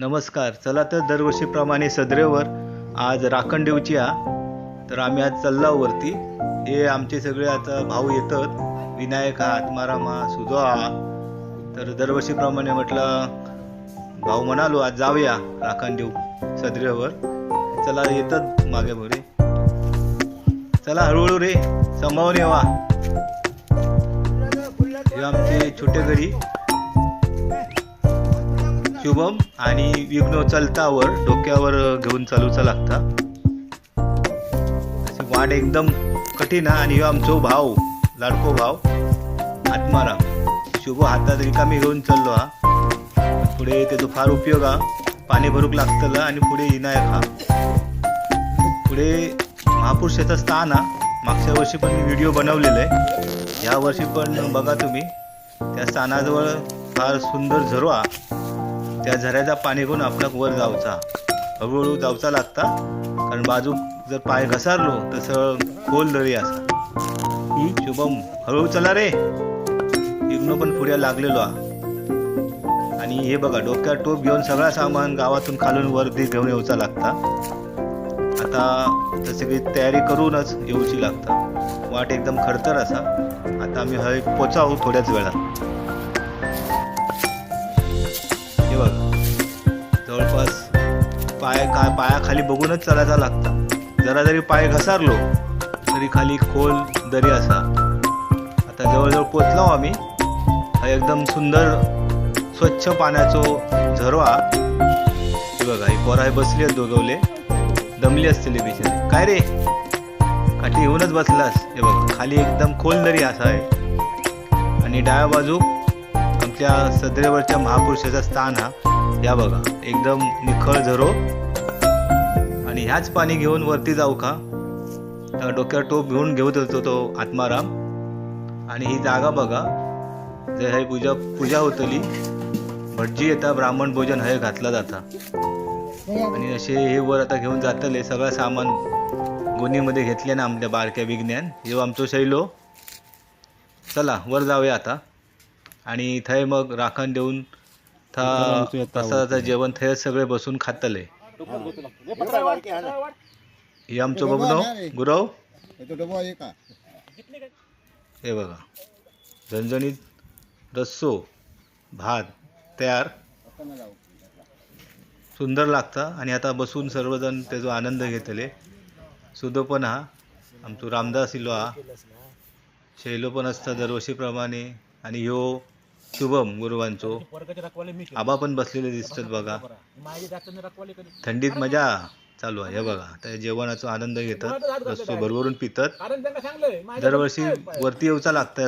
नमस्कार. चला तर दरवर्षीप्रमाणे सदरेवर आज राखण देऊची हा तर आम्ही आज चल्लावरती वरती हे आमचे सगळे आता भाऊ येतात. विनायक हा आत्माराम हा सुधो हा तर दरवर्षीप्रमाणे म्हटलं भाऊ म्हणालो आज जाऊया राखण देऊ सदरेवर. चला येतात मागे भोरे. चला हळूहळू रे संभावून येवा हे आमचे छोटे घरी. शुभम आणि विघ्न चलतावर डोक्यावर घेऊन चालूचा लागता. अशी वाट एकदम कठीण हा आणि ह्यो आमचो भाव लाडको भाव आत्माराम. शुभ हातात रिकामी घेऊन चाललो हा. पुढे त्याचो फार उपयोग हा. पाणी भरूक लागतला आणि पुढे विनायक हा. पुढे महापुरुषाचं स्थान हा. मागच्या वर्षी पण मी व्हिडिओ बनवलेला. आहे या वर्षी पण बघा तुम्ही. त्या स्थानाजवळ फार सुंदर झरो हा. त्या झऱ्याचा पाणी घेऊन आपला वर जावचा हळूहळू जावचा लागता. कारण बाजू जर पाय घसारलो तसं खोल दरी असा. शुभम हळूहळू चला रे. इग्नो पण पुढे लागलेलो हा आणि हे बघा डोक्यात टोप घेऊन सगळा सामान गावातून खालून वरती घेऊन येऊचा लागता. आता जसं की तयारी करूनच येऊची लागता. वाट एकदम खडतर असा. आता आम्ही हय पोचावू थोड्याच वेळात. बघ. जवळपास पाय काय पायाखाली बघूनच चालायचा लागता. जरा जरी पाय घसारलो तरी खाली खोल दरी असा. आता जवळजवळ पोचलो आम्ही. हा एकदम सुंदर स्वच्छ पाण्याचो झरो हे बघा ही पोरा हे बसली आहेत दोघवले. दमली असतील बिचारी. काय रे? काठी येऊनच बसलास. हे बघ खाली एकदम खोल दरी असा आहे. आणि डाव्या बाजू आपल्या सदरेवरच्या महापुरुषाचा स्थान हा. या बघा एकदम निखळ झरो. आणि ह्याच पाणी घेऊन वरती जाऊ का? तर डोक्यावर टोप घेऊन घेऊन देतो तो आत्माराम. आणि ही जागा बघा जे हे पूजा पूजा होतली भटजी येता ब्राह्मण भोजन हे घातला जाता. आणि असे हे वर आता घेऊन जातले सगळं सामान गोणीमध्ये घेतले ना आमच्या बारक्या विज्ञान येऊ आमचो शैलो. चला वर जाऊया आता. आणि थंय मग राखण देऊन था प्रसादाचं जेवण थंय सगळे बसून खातले. हे आमचं बघनो गुरव? हे बघा. झणझणीत रस्सो भात तयार. सुंदर लागता. आणि आता बसून सर्वजण त्याचा आनंद घेतले. सुदो पण हा आमचो रामदास इलो हा शैलो पण असता दरवर्षीप्रमाणे. आणि ह्यो शुभम गुरुवांचो. आबा पण बसलेले दिसतात बघा. थंडीत मजा चालू आहे हे बघा. त्या जेवणाचा आनंद घेतात. रस्तो भरभरून पितात. दरवर्षी वरती येऊचा लागतं